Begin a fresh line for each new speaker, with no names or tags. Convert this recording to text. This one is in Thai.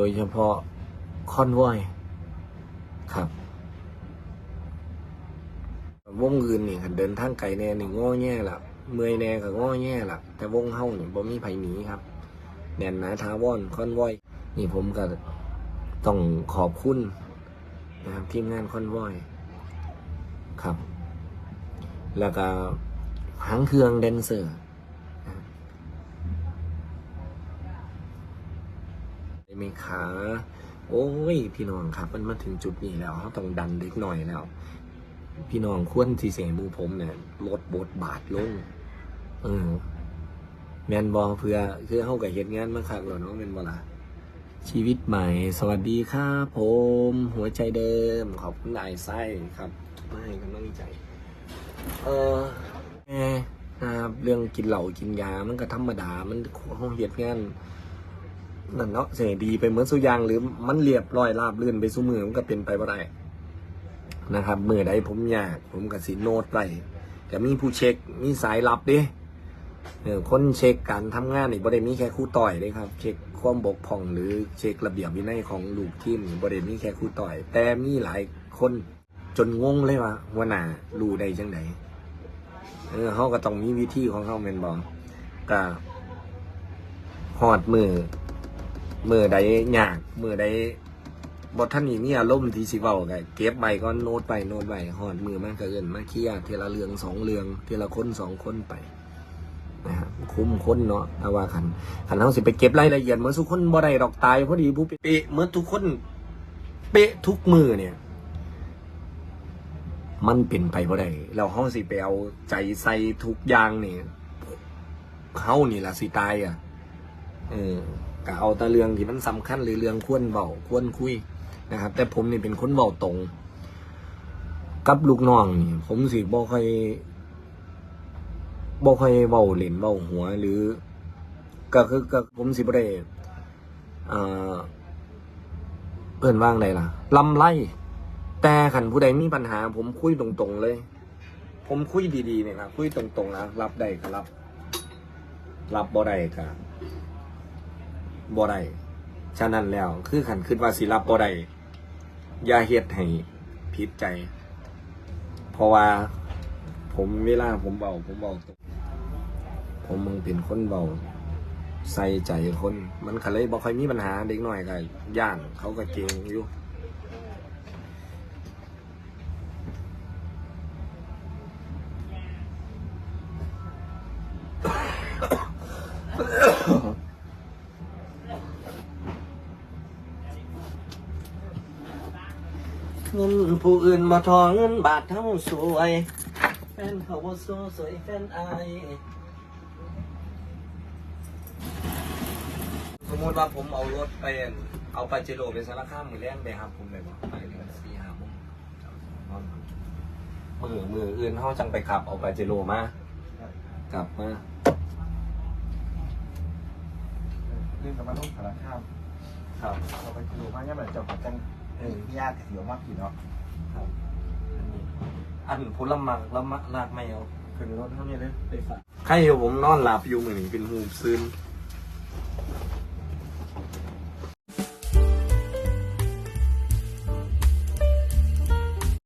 โดยเฉพาะคอนวอยครับ วงอื่นนี่คันเดินทางไกลแน่นี่ง้อแง่ละเมื่อยแน่ก็ง้อแง่ละแต่วงเฮานี่บ่มีไผหนีครับแน่นหนาทาวอนคอนวอยนี่ผมก็ต้องขอบคุณนะครับทีมงานคอนวอยครับ แล้วก็หางเครื่องแดนเซอร์ เมขาโอ้ยพี่น้องครับ มันมาถึงจุดนี้แล้วเขาต้องดันเล็กหน่อยแล้ว พี่น้องควรที่เสียงมูผมเนี่ยลดบทบาทลงเออแมนบอเพื่อคือเข้ากับเหตุงานมาคักแล้วเนาะแมนบอละชีวิตใหม่ สวัสดีครับผม หัวใจเดิม ขอบคุณนายไส้ครับไม่กำลังใจ เออแม่นะครับเรื่องกินเหล้ากินยามันก็ธรรมดา มันห้องเหตุงาน นั่นเนาะเสียดีไปเหมือนสุยางหรือมันเรียบร้อยราบลื่นไปสู้มือมันก็เป็นไปบ่ได้นะครับมือใดผมอยาก ผมก็สิโน้ตไปแต่มีผู้เช็คมีสายลับดิเออคนเช็คการทำงานนี่บ่ได้มีแค่คู่ต่อยเลยครับ เช็คความบกพร่องหรือเช็คระเบียบวินัยของลูกทีมนี่บ่ได้มีแค่คู่ต่อย แต่มีหลายคนจนงงเลยว่าหัวหน้ารู้ได้จังไดเออเขาก็ต้องมีวิธีของเขาแม่นบ่ก็ฮอดมือ มือใดยากมือใดบทท่านนี่มีอารมณ์ที่สิเว้าก็เก็บใบก็โน้ตไปโน้ตไปหอดมือมันก็เอินมาเคลียร์ทีละเรืองสองเรืองเทละคนสองคนไปนะครับคุ้มคนเนาะถ้าว่าขันขันเฮาสิไปเก็บรายละเอียดเมื่อทุกคนบ่ได้ดอกตายพอดีผู้เปะเมื่อทุกคนเปะทุกมือเนี่ย มันเป็นไปบ่ได้แล้วเฮาสิไปเอาใจใส่ทุกอย่างเนี่ยเฮานี่ละสิตายอะเออ ก็เอาแต่เรื่องที่มันสำคัญหรือเรื่องควรเบาควรคุยนะครับ แต่ผมนี่เป็นคนเบาตรง กับลูกน้องนี่ผมสิบ่ค่อยบ่ค่อยเบาเหล่นเบาหัวหรือ ก็คือก็ผมสิบ่ได้เอ่อเพิ่นว่างใดล่ะลำไล่แต่ขันผู้ใดมีปัญหา ผมคุยตรงๆเลย ผมคุยดีๆเนี่ยนะคุยตรงๆนะรับได้ก็รับ รับบ่ได้ก็ บ่ได้ฉะนั้นแล้วคือขันคิดว่าสิรับบ่ได้อย่าเฮ็ดให้ผิดใจ เพราะว่า ผมเวลาผมเบาผมเบาผมมึงเป็นคนเบาใส่ใจคน มันก็เลยบ่ค่อยมีปัญหาเด็กน้อยก็ย่านเขาก็เก่งอยู่เงินผู้อื่นมาทอเงินบาทเท่าสวย แฟนเขาบ่โซสวยแฟนอายสมมติว่าผมเอารถไป เอาปาเจโร่ไปสารคามมือแรงไปครับผมเลยบ่ไปเดือนสี่ห้าโมงมือมืออื่นเขาจังไปขับเอาปาเจโร่มากลับมา
เรื่องกับมาต้องสารคาม
ครับ
เราไปดูมาเนี่ยเหมือนจะจัง เออยากเสียวมากผีเนาะ
ครับอันนี้อันผลมักละมักลากไม่เอาขึ้นรถเท่านี้เลยไปฝากใครเห็นผมนอนหลับอยู่มือนี้เป็นหูซึน